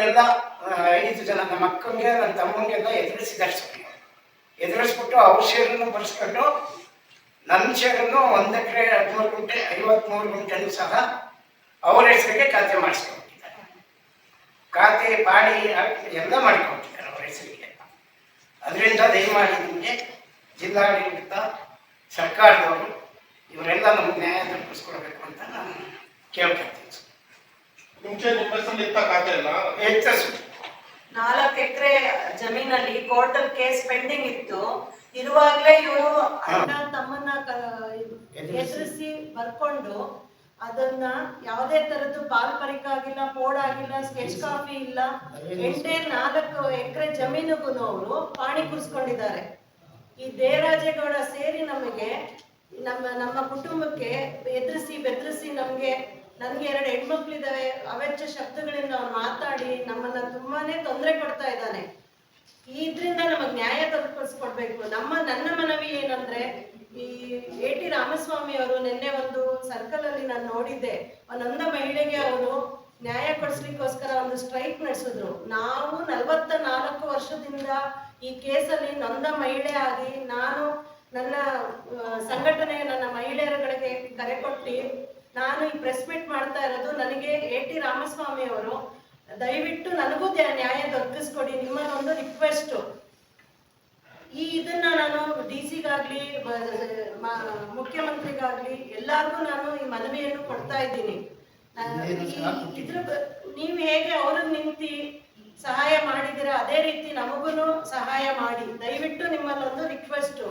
ಆ, ಐದು ಜನ ನಮ್ಮ ಅಕ್ಕಂಗೆ ನನ್ನ ತಮ್ಮಂಗೆಲ್ಲ ಎದುರಿಸಿದಷ್ಟು ಎದುರಿಸ್ಬಿಟ್ಟು ಅವ್ರ ಶೇರನ್ನು ಬರ್ಸ್ಕೊಂಡು ನನ್ನ ಶೇರನ್ನು ಒಂದು ಎಕರೆ ಹದಿಮೂರು ಗುಂಟೆ ಐವತ್ಮೂರು ಗುಂಟೆನೂ ಸಹ ಅವ್ರ ಹೆಸರಿಗೆ ಖಾತೆ ಮಾಡಿಸ್ಕೊಂಡಿದ್ದಾರೆ ಖಾತೆ ಪಾಡಿ ಎಲ್ಲ ಮಾಡ್ಕೊಂಡಿದ್ದಾರೆ ಅವ್ರ ಹೆಸರಿಗೆ. ಅದರಿಂದ ದಯಮಾಡಿ ನಿಮಗೆ? ಜಿಲ್ಲಾಡಳಿತ ಸರ್ಕಾರದವರು ಇವರೆಲ್ಲ ನಮ್ಗೆ ನ್ಯಾಯ ತಪ್ಪಿಸ್ಕೊಡ್ಬೇಕು ಅಂತ ನಾನು ಕೇಳ್ಕೊಳ್ತೀನಿ. ಇತ್ತ ಖಾತೆ ಇಲ್ಲ. ಹೆಚ್ಚು ನಾಲ್ಕು ಎಕರೆ ಜಮೀನಲ್ಲಿ ಕೋರ್ಟಲ್ ಕೇಸ್ ಪೆಂಡಿಂಗ್ ಇತ್ತು. ಇರುವಾಗ್ಲೇ ಇವರು ಅಣ್ಣ ತಮ್ಮನ್ನ ಎದುರಿಸಿ ಬರ್ಕೊಂಡು ಅದನ್ನ ಯಾವುದೇ ತರದ್ದು ಪಾಲ್ ಪರಿಕ್ ಆಗಿಲ್ಲ ಪೋಡ್ ಆಗಿಲ್ಲ ಸ್ಕೆಚ್ ಕಾಪಿ ಇಲ್ಲ. ಎಂಟೇ ನಾಲ್ಕು ಎಕರೆ ಜಮೀನಿಗೂ ಅವರು ಪಾಣಿ ಕುರ್ಸ್ಕೊಂಡಿದ್ದಾರೆ. ಈ ದೇವರಾಜೇಗೌಡ ಸೇರಿ ನಮಗೆ ನಮ್ಮ ನಮ್ಮ ಕುಟುಂಬಕ್ಕೆ ಎದುರಿಸಿ ಬೆದರಿಸಿ ನಮಗೆ ನನಗೆ ಎರಡು ಹೆಣ್ಮಕ್ಳಿದಾವೆ. ಅವೆಚ್ಚ ಶಬ್ದಗಳಿಂದ ಅವ್ನು ಮಾತಾಡಿ ನಮ್ಮನ್ನ ತುಂಬಾನೇ ತೊಂದರೆ ಕೊಡ್ತಾ ಇದ್ದಾನೆ. ಇದ್ರಿಂದ ನಮಗೆ ನ್ಯಾಯ ದೊರಕಿಸ್ಕೊಡ್ಬೇಕು ನಮ್ಮ, ನನ್ನ ಮನವಿ ಏನಂದ್ರೆ, ಈ ಎ ಟಿ ರಾಮಸ್ವಾಮಿ ಅವರು ನಿನ್ನೆ ಒಂದು ಸರ್ಕಲ್ ಅಲ್ಲಿ ನಾನು ನೋಡಿದ್ದೆ. ಒಂದೊಂದ ಮಹಿಳೆಗೆ ಅವರು ನ್ಯಾಯ ಕೊಡಿಸ್ಲಿಕ್ಕೋಸ್ಕರ ಒಂದು ಸ್ಟ್ರೈಕ್ ನಡೆಸಿದ್ರು. ನಾವು ನಲವತ್ತ ನಾಲ್ಕು ವರ್ಷದಿಂದ ಈ ಕೇಸಲ್ಲಿ ನೊಂದ ಮಹಿಳೆ ಆಗಿ ನಾನು ನನ್ನ ಸಂಘಟನೆ ನನ್ನ ಮಹಿಳೆಯರುಗಳಿಗೆ ಕರೆ ಕೊಟ್ಟು ನಾನು ಈ ಪ್ರೆಸ್ ಮೀಟ್ ಮಾಡ್ತಾ ಇರೋದು ನನಗೆ ಎ ಟಿ ರಾಮಸ್ವಾಮಿ ಅವರು. ದಯವಿಟ್ಟು ನನಗೂ ನ್ಯಾಯ ದೊರಕಿಸ್ಕೊಡಿ ನಿಮ್ಮನ್ನೊಂದು ರಿಕ್ವೆಸ್ಟ್ ಈ ಇದನ್ನ ನಾನು ಡಿ ಸಿಗಾಗ್ಲಿ ಮುಖ್ಯಮಂತ್ರಿಗಾಗ್ಲಿ ಎಲ್ಲಾರ್ಗೂ ನಾನು ಈ ಮನವಿಯನ್ನು ಕೊಡ್ತಾ ಇದ್ದೀನಿ. ಇದ್ರ ನೀವು ಹೇಗೆ ಅವ್ರಿಗೆ ನಿಂತಿ ಸಹಾಯ ಮಾಡಿದಿರ ಅದೇ ರೀತಿ ನಮಗೂ ಸಹಾಯ ಮಾಡಿ. ದಯವಿಟ್ಟು ನಿಮ್ಮಲ್ಲೊಂದು ರಿಕ್ವೆಸ್ಟ್